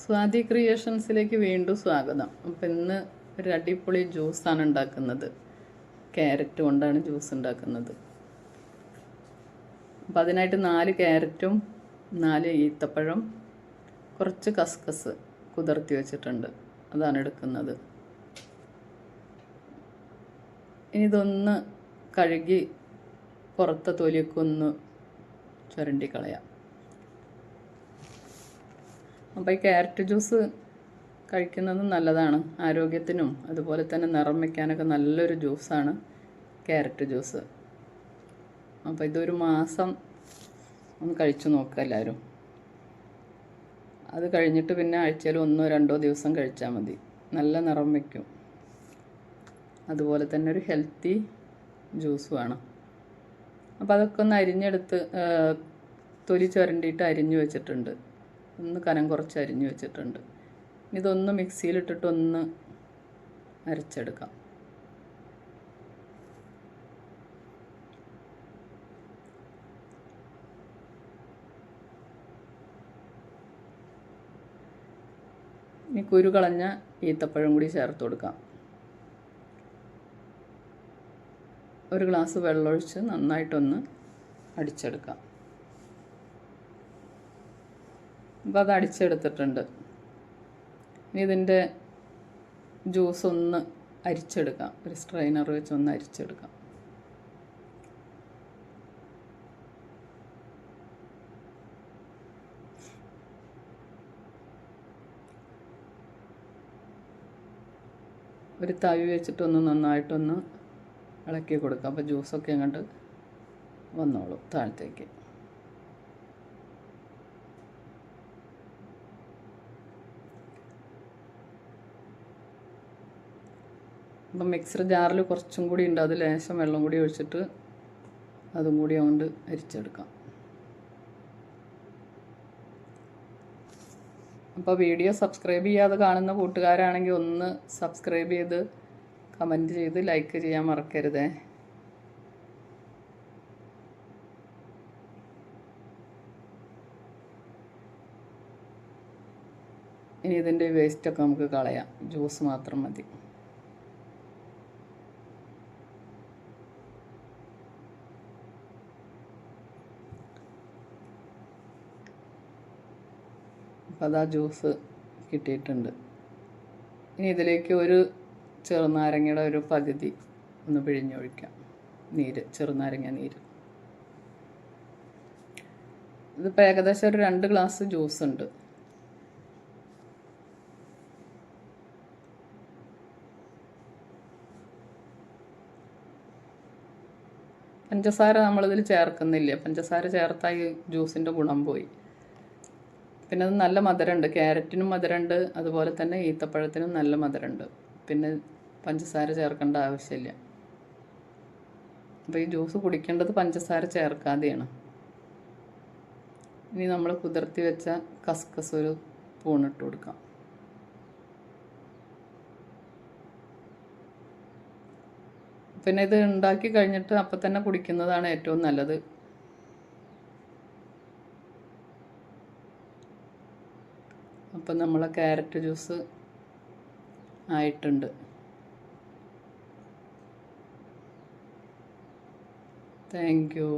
സ്വാതി ക്രിയേഷൻസിലേക്ക് വീണ്ടും സ്വാഗതം. അപ്പം ഇന്ന് ഒരു അടിപൊളി ജ്യൂസാണ് ഉണ്ടാക്കുന്നത്. ക്യാരറ്റ് കൊണ്ടാണ് ജ്യൂസ് ഉണ്ടാക്കുന്നത്. അപ്പം അതിനായിട്ട് നാല് ക്യാരറ്റും നാല് ഈത്തപ്പഴം കുറച്ച് കസ്കസ് കുതിർത്തി വെച്ചിട്ടുണ്ട്. അതാണ് എടുക്കുന്നത്. ഇനി ഇതൊന്ന് കഴുകി പുറത്തെ തൊലിയൊക്കെ ഒന്ന് ചുരണ്ടി കളയാം. അപ്പോൾ ഈ ക്യാരറ്റ് ജ്യൂസ് കഴിക്കുന്നത് നല്ലതാണ്. ആരോഗ്യത്തിനും അതുപോലെ തന്നെ നിറം വയ്ക്കാനൊക്കെ നല്ലൊരു ജ്യൂസാണ് ക്യാരറ്റ് ജ്യൂസ്. അപ്പോൾ ഇതൊരു മാസം ഒന്ന് കഴിച്ചു നോക്കുക എല്ലാവരും അത് കഴിഞ്ഞിട്ട് പിന്നെ ആഴ്ചയിൽ ഒന്നോ രണ്ടോ ദിവസം കഴിച്ചാൽ മതി. നല്ല നിറം വയ്ക്കും അതുപോലെ തന്നെ ഒരു ഹെൽത്തി ജ്യൂസുമാണ്. അപ്പോൾ അതൊക്കെ ഒന്ന് അരിഞ്ഞെടുത്ത് തൊലി ചുരണ്ടിയിട്ട് അരിഞ്ഞു വെച്ചിട്ടുണ്ട്. ഒന്ന് കനം കുറച്ച് അരിഞ്ഞു വെച്ചിട്ടുണ്ട്. ഇതൊന്ന് മിക്സിയിലിട്ടിട്ട് ഒന്ന് അരച്ചെടുക്കാം. ഇനി കുരു കളഞ്ഞ ഈത്തപ്പഴം കൂടി ചേർത്ത് കൊടുക്കാം. ഒരു ഗ്ലാസ് വെള്ളമൊഴിച്ച് നന്നായിട്ടൊന്ന് അടിച്ചെടുക്കാം. അപ്പോൾ അത് അടിച്ചെടുത്തിട്ടുണ്ട്. ഇനി ഇതിന്റെ ജ്യൂസ് ഒന്ന് അരിച്ചെടുക്കാം. ഒരു സ്ട്രെയിനർ വെച്ച് ഒന്ന് അരിച്ചെടുക്കാം. ഒരു തവി വെച്ചിട്ടൊന്ന് നന്നായിട്ടൊന്ന് ഇളക്കി കൊടുക്കാം. അപ്പോൾ ജ്യൂസൊക്കെ അങ്ങോട്ട് വന്നോളൂ താഴത്തേക്ക്. അപ്പം മിക്സർ ജാറിൽ കുറച്ചും കൂടി ഉണ്ട്. അത് ലേശം വെള്ളം കൂടി ഒഴിച്ചിട്ട് അതും കൂടി അതുകൊണ്ട് അരിച്ചെടുക്കാം. അപ്പോൾ വീഡിയോ സബ്സ്ക്രൈബ് ചെയ്യാതെ കാണുന്ന കൂട്ടുകാരാണെങ്കിൽ ഒന്ന് സബ്സ്ക്രൈബ് ചെയ്ത് കമന്റ് ചെയ്ത് ലൈക്ക് ചെയ്യാൻ മറക്കരുതേ. ഇനി ഇതിന്റെ വേസ്റ്റൊക്കെ നമുക്ക് കളയാം. ജ്യൂസ് മാത്രം മതി. അപ്പോൾ ജ്യൂസ് കിട്ടിയിട്ടുണ്ട്. ഇനി ഇതിലേക്ക് ഒരു ചെറുനാരങ്ങയുടെ ഒരു പകുതി ഒന്ന് പിഴിഞ്ഞൊഴിക്കാം. നീര് ചെറുനാരങ്ങ നീര്. ഇതിപ്പോൾ ഏകദേശം ഒരു രണ്ട് ഗ്ലാസ് ജ്യൂസ് ഉണ്ട്. പഞ്ചസാര നമ്മളിതിൽ ചേർക്കുന്നില്ല? പഞ്ചസാര ചേർത്താൽ ജ്യൂസിന്റെ ഗുണം പോയി. പിന്നെ അത് നല്ല മധുരമുണ്ട്. ക്യാരറ്റിനും മധുരമുണ്ട്. അതുപോലെ തന്നെ ഈത്തപ്പഴത്തിനും നല്ല മധുരമുണ്ട്. പിന്നെ പഞ്ചസാര ചേർക്കേണ്ട ആവശ്യമില്ല. അപ്പോൾ ഈ ജ്യൂസ് കുടിക്കേണ്ടത് പഞ്ചസാര ചേർക്കാതെയാണ്. ഇനി നമ്മൾ കുതിർത്തി വെച്ച കസ്കസ് ഒരു പൂണിട്ട് കൊടുക്കാം. പിന്നെ ഇത് ഉണ്ടാക്കി കഴിഞ്ഞിട്ട് അപ്പം തന്നെ കുടിക്കുന്നതാണ് ഏറ്റവും നല്ലത്. അപ്പം നമ്മളെ ക്യാരറ്റ് ജ്യൂസ് ആയിട്ടുണ്ട്. Thank you.